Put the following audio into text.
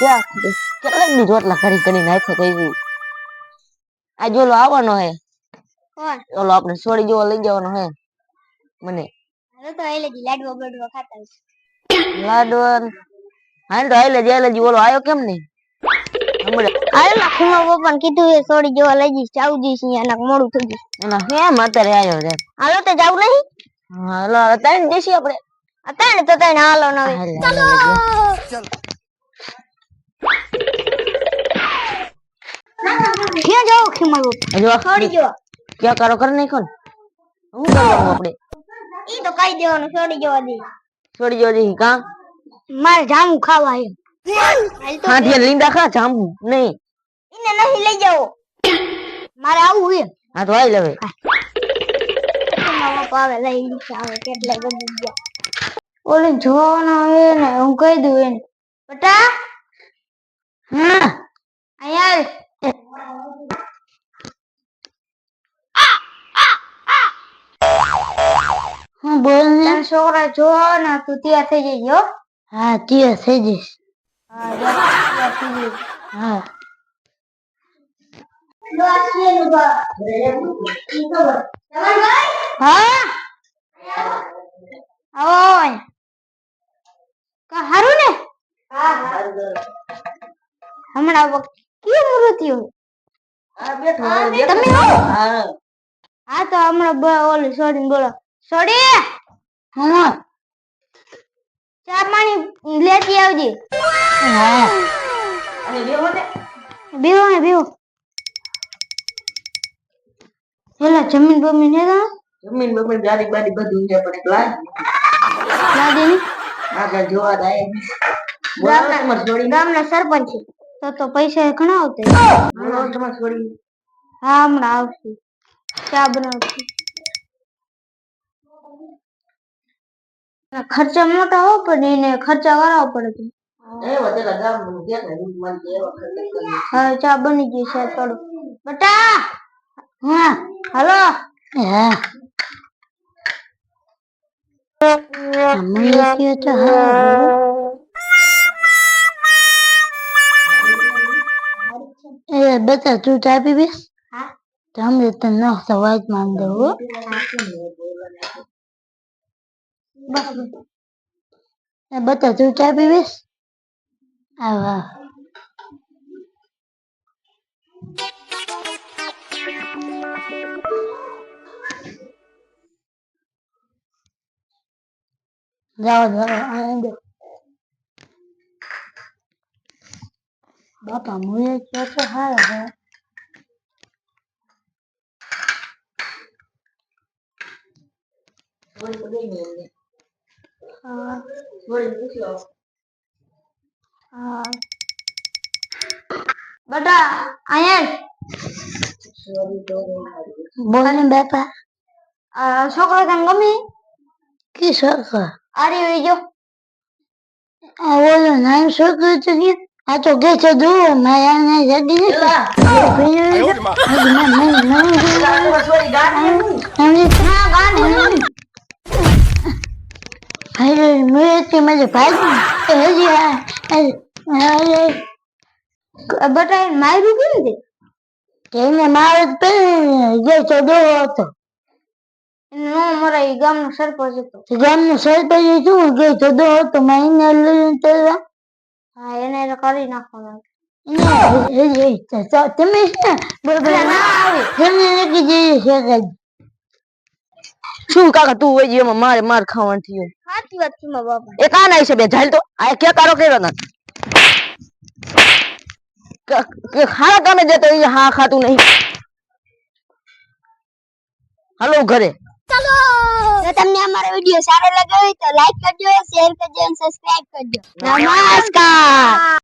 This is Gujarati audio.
ક્યાં કેટલા દી રોટલા કરી કરી નાખે થઈ આ જોલો આવવાનો હે ઓલો આપણે. છોડી જેવો લઈ જવાનો હે મને તો એટલે લાડવો બડવો ખાતા હશે. લાડવન હાલ તો હાલે જાય લજી ઓલો આયો કેમ નહીં હમણાં ખુમા પપ્પાને કીધું એ સોડી જોવા લઈ જઈશ જાવું જઈશ અહીંયા મોડું થઈ જઈશ એના કેમ અત્યારે આયો છે હાલો તો જાવું નહીં હાલો અત્યારે જઈશું આપણે. અત્યારે તો હાલો ન હાલે, હાલે, ક્યાં જાવ ખીમા પપ્પા હજુ સોડી જોવા ક્યાં કરો કર નહીં કોણ હું કરવાનું આપણે? ઈ તો કહી દેવાનું છોડી જોવા દે છોડી જો જઈ કા? મારે જામું ખાવા હે હા તો લીંડા ખા જાંબુ નહીં. એને નહીં લઈ જાવો મારે આવું હે હા તો આવી લેવે આવે લઈ આવે કેટલા ગમી ગયા. ઓલે જોવાનો આવે ને હું કહી દઉં એને. બટા હા. અહીંયા હા બોલ? ને છોકરા જો ને તું ત્યાં થઈ જઈ હો. હા ત્યાં થઈ જઈશ. હા હા. હા જઈ હા હા? આવો કા હારું ને? હમણાં વખત કેમ મૃત્યુ તમે હા. તો હમણાં ઓલું સોડી બોલો. સોડી! હા. ચા પાણી લેતી આવજે. હા. બેહો ને. બેહો પેલા જમીન બમીન હે જમીન બમીન ગાડી બાડી બધું છે પણ એકલા લાગે ની આગળ જોવા જાય. ગામના સરપંચ છે. તો તો પૈસા ઘણા આવતા હા! હમણાં આવશે. ચા બનાવશે. ખર્ચા મોટા હો પણ એને ખર્ચા કરાવવા પડે હવે ચા બની ગઈ છે થોડું બટા! હા હાલો. હા. કયો તો એ બતા તું ચા પીવીશ હા તમે તો ન સવાજ માંગ દો બસ એ બતા તું ચા પીવીશ આવા. જાઓ જાઓ આનંદ બાપા મુએ તો હારો હે. બટા અહીંયા ને બાપા આ છોકરો તને ગમી? કે સકા આરે જો. આ ઓલો નામ છોકરો તો આ તો કે છે દો માયા ને જડી ને અરે મેં. મને ભાઈ હજી અરે બટા એને માર્યું કેમ છે તેને મારે જે ચડો હતો. એને નો મરાય ઈ ગામનો સરપંચ હતો. ગામનો સરપંચ શું જે ચડો હતો માઈને લઈને તો હા એને તો કરી નાખવાનો તમે બરોબર ના આવે તમને નક્કી જઈએ છે. શું કાકા તું હોય એમાં મારે માર ખાવાનું થયું. સાચી વાત છે મારા બાપા. એ કા નાઈ છે બે? જાલ તો આ કે કારો કર્યો ના કે ખારા કામે જતો એ હા ખાતું નહીં. હાલો ઘરે. જો તમને અમારો વીડિયો સારો લાગ્યો હોય તો લાઈક કરજો શેર કરજો અને સબસ્ક્રાઇબ કરજો. નમસ્કાર!